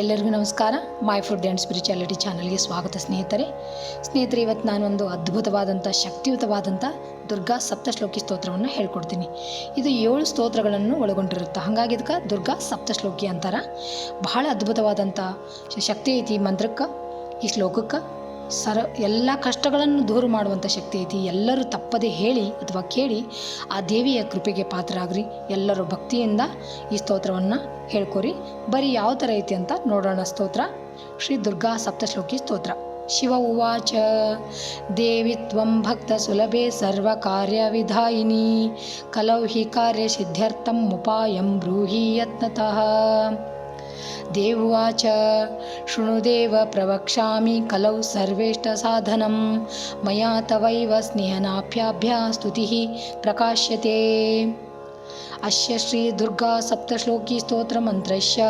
ಎಲ್ಲರಿಗೂ ನಮಸ್ಕಾರ. My food and spirituality ಚಾನಲ್ಗೆ ಸ್ವಾಗತ ಸ್ನೇಹಿತರೆ. ಸ್ನೇಹಿತರೆ, ಇವತ್ತು ನಾನೊಂದು ಅದ್ಭುತವಾದಂಥ ಶಕ್ತಿಯುತವಾದಂಥ ದುರ್ಗಾ ಸಪ್ತಶ್ಲೋಕಿ ಸ್ತೋತ್ರವನ್ನು ಹೇಳ್ಕೊಡ್ತೀನಿ. ಇದು ಏಳು ಸ್ತೋತ್ರಗಳನ್ನು ಒಳಗೊಂಡಿರುತ್ತೆ. ಹಾಗಾಗಿ ಇದಕ್ಕೆ ದುರ್ಗಾ ಸಪ್ತಶ್ಲೋಕಿ ಅಂತಾರೆ. ಬಹಳ ಅದ್ಭುತವಾದಂಥ ಶಕ್ತಿ ಐತಿ ಮಂತ್ರಕ್ಕೆ, ಈ ಶ್ಲೋಕಕ್ಕೆ. ಸರ ಎಲ್ಲ ಕಷ್ಟಗಳನ್ನು ದೂರ ಮಾಡುವಂಥ ಶಕ್ತಿ ಐತಿ. ಎಲ್ಲರೂ ತಪ್ಪದೆ ಹೇಳಿ ಅಥವಾ ಕೇಳಿ ಆ ದೇವಿಯ ಕೃಪೆಗೆ ಪಾತ್ರರಾಗ್ರಿ. ಎಲ್ಲರೂ ಭಕ್ತಿಯಿಂದ ಈ ಸ್ತೋತ್ರವನ್ನು ಹೇಳ್ಕೊರಿ. ಬರೀ ಯಾವ ಥರ ಐತಿ ಅಂತ ನೋಡೋಣ ಸ್ತೋತ್ರ. ಶ್ರೀ ದುರ್ಗಾ ಸಪ್ತಶ್ಲೋಕಿ ಸ್ತೋತ್ರ. ಶಿವ ಉವಾಚ, ದೇವಿ ತ್ವಂ ಭಕ್ತ ಸುಲಭೆ ವಿಧಾಯಿನಿ ಕಲೌಹಿ ಕಾರ್ಯ ಕಾರ್ಯಸಿದ್ಧ್ಯರ್ಥಂ ಉಪಾಯಂ ಬ್ರೂಹಿ ಯತ್ನತಃ. देववाच शृणुदेव प्रवक्ष्यामि कलौ सर्वेष्टसाधनं। मया तवैव स्नेहनाभ्याभ्या स्तुतिः प्रकाश्यते। अस्य श्रीदुर्गासप्तश्लोकीस्तोत्रमन्त्रस्य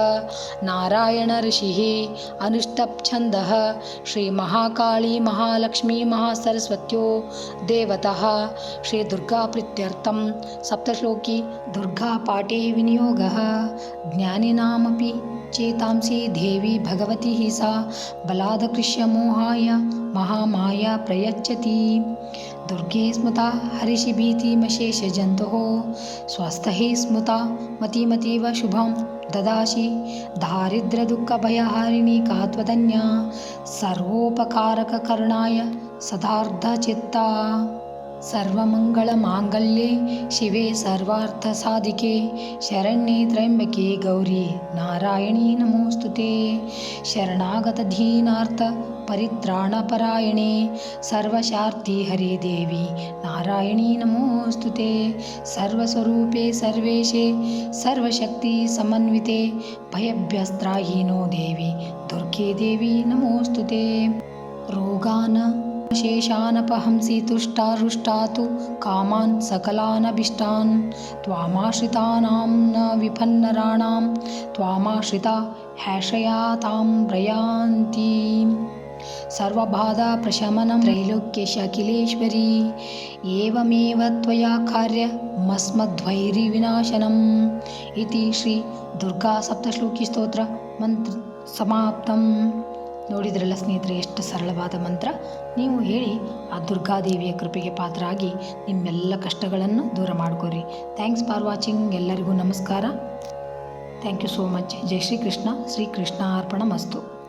नारायणऋषिः अनुष्टप्छन्दः। श्रीमहाकालीमहालक्ष्मीमहासरस्वत्यो देवतः। श्रीदुर्गाप्रीत्यर्थं सप्तश्लोकी दुर्गापाठे विनियोगः। ज्ञानिनामपि चेतांसि देवी भगवती सा। बलादकृष्यमोहाय महामाया प्रयच्छति। दुर्गे स्मृता हरिषिभीतिमशेषजन्तुः स्वस्थैः स्मृता मतिमतीव शुभं ददासि। दारिद्र्यदुःखभयहारिणी का त्वदन्या सर्वोपकारककरणाय सदार्धचित्ता। सर्वमङ्गलमाङ्गल्ये शिवे सर्वार्थसाधिके शरण्ये त्र्यम्बके गौरी नारायणी नमोऽस्तु ते शरणागतधीनार्थ परित्राणपरायणे सर्वशार्ति हरे देवी नारायणी नमोऽस्तु ते सर्वस्वरूपे सर्वेशे सर्वशक्तिसमन्विते भयभ्यस्त्राहीनो देवी दुर्गे देवी नमोऽस्तु ते रोगान् शेषानपहंसि तुष्टा रुष्टा तु कामान् सकलानभीष्टान् त्वामाश्रितानां न विपन्नराणां त्वामाश्रिता हैश्रया तां प्रयान्तीं। सर्वबाधाप्रशमनं त्रैलोक्यशकिलेश्वरी एवमेव त्वया कार्यमस्मद्वैरिविनाशनम् इति श्री दुर्गासप्तश्लोकिस्तोत्रमन्त्र समाप्तम्। ನೋಡಿದ್ರಲ್ಲ ಸ್ನೇಹಿತರೆ, ಎಷ್ಟು ಸರಳವಾದ ಮಂತ್ರ. ನೀವು ಹೇಳಿ, ಆ ದುರ್ಗಾದೇವಿಯ ಕೃಪೆಗೆ ಪಾತ್ರರಾಗಿ ನಿಮ್ಮೆಲ್ಲ ಕಷ್ಟಗಳನ್ನು ದೂರ ಮಾಡ್ಕೋರಿ. ಥ್ಯಾಂಕ್ಸ್ ಫಾರ್ ವಾಚಿಂಗ್ ಎಲ್ಲರಿಗೂ ನಮಸ್ಕಾರ. ಥ್ಯಾಂಕ್ ಯು ಸೋ ಮಚ್ ಜೈ ಶ್ರೀ ಕೃಷ್ಣ ಶ್ರೀ ಕೃಷ್ಣ ಅರ್ಪಣ ಮಸ್ತು